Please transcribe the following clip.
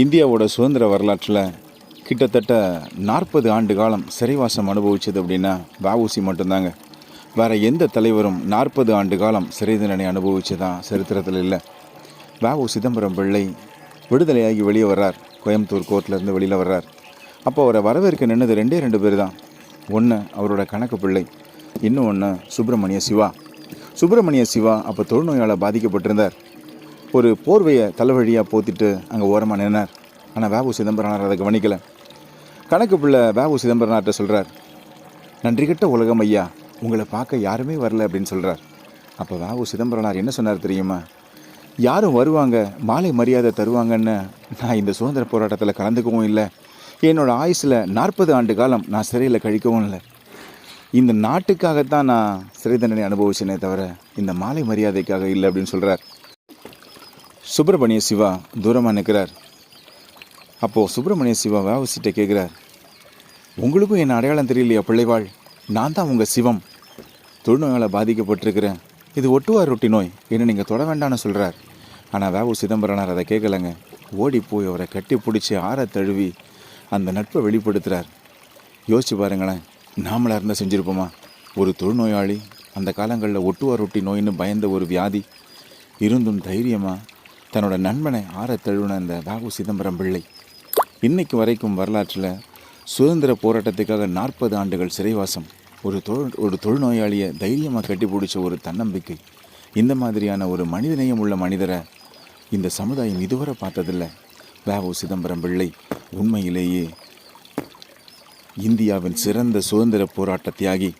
இந்தியாவோட சுதந்திர வரலாற்றில் கிட்டத்தட்ட நாற்பது ஆண்டு காலம் சிறைவாசம் அனுபவிச்சது அப்படின்னா வஉசி மட்டும்தாங்க. வேற எந்த தலைவரும் நாற்பது ஆண்டு காலம் சிறை தண்டனை அனுபவிச்சதா சரித்திரத்தில் இல்லை. வஉ சிதம்பரம் பிள்ளை விடுதலையாகி வெளியே வர்றார். கோயம்புத்தூர் கோர்ட்லேருந்து வெளியில் வர்றார். அப்போ அவரை வரவேற்க நின்னது ரெண்டே ரெண்டு பேர் தான் ஒன்று அவரோட கணக்கு பிள்ளை இன்னும் ஒன்று சுப்பிரமணிய சிவா. சுப்பிரமணிய சிவா அப்போ தொழுநோயால் பாதிக்கப்பட்டிருந்தார். ஒரு போர்வையை தலைவழியாக போத்திட்டு அங்கே ஓரமாக நின்னார். ஆனால் வேபு சிதம்பரனார் அதை கவனிக்கலை கணக்கு பிள்ளை வேபு சிதம்பரனார்கிட்ட சொல்கிறார் நன்றி உலகம் ஐயா உங்களை பார்க்க யாருமே வரல அப்படின்னு சொல்கிறார் அப்போ வேபு சிதம்பரனார் என்ன சொன்னார் தெரியுமா? யாரும் வருவாங்க மாலை மரியாதை தருவாங்கன்னு நான் இந்த சுதந்திர போராட்டத்தில் கலந்துக்கவும் இல்லை. என்னோடய ஆயுசில் நாற்பது ஆண்டு காலம் நான் சிறையில் கழிக்கவும் இல்லை. இந்த நாட்டுக்காகத்தான் நான் சிறை தண்டனை அனுபவிச்சேனே தவிர இந்த மாலை மரியாதைக்காக இல்லை அப்படின்னு சொல்கிறார் சுப்பிரமணிய சிவா தூரமாக நிற்கிறார் அப்போது சுப்பிரமணிய சிவா வேவசிட்ட கேட்குறார். உங்களுக்கும் என் அடையாளம் தெரியலையா பிள்ளைவாள்? நான் தான் உங்கள் சிவம். தொழுநோயால் பாதிக்கப்பட்டிருக்கிறேன். இது ஒட்டுவார் ரொட்டி நோய் என்ன நீங்கள் தொட வேண்டாம்னு சொல்கிறார் ஆனால் வேவு சிதம்பரனார் அதை கேட்கலங்க. ஓடி போய் அவரை கட்டி பிடிச்சி ஆற தழுவி அந்த நட்பை வெளிப்படுத்துகிறார் யோசிச்சு பாருங்களேன் நாமளாக இருந்தால் செஞ்சுருப்போமா? ஒரு தொழுநோயாளி அந்த காலங்களில் ஒட்டுவார் ரொட்டி நோயின்னு பயந்த ஒரு வியாதி. இருந்தும் தைரியமாக தன்னோட நண்பனை ஆற தழுவின அந்த வாகு சிதம்பரம் பிள்ளை. இன்னைக்கு வரைக்கும் வரலாற்றில் சுதந்திர போராட்டத்துக்காக நாற்பது ஆண்டுகள் சிறைவாசம் ஒரு தொழில் ஒரு தொழுநோயாளியை தைரியமாக கட்டி பிடிச்ச ஒரு தன்னம்பிக்கை. இந்த மாதிரியான ஒரு மனிதநேயம் உள்ள மனிதரை இந்த சமுதாயம் இதுவரை பார்த்ததில்ல. வேவு சிதம்பரம் பிள்ளை உண்மையிலேயே இந்தியாவின் சிறந்த சுதந்திர போராட்ட தியாகி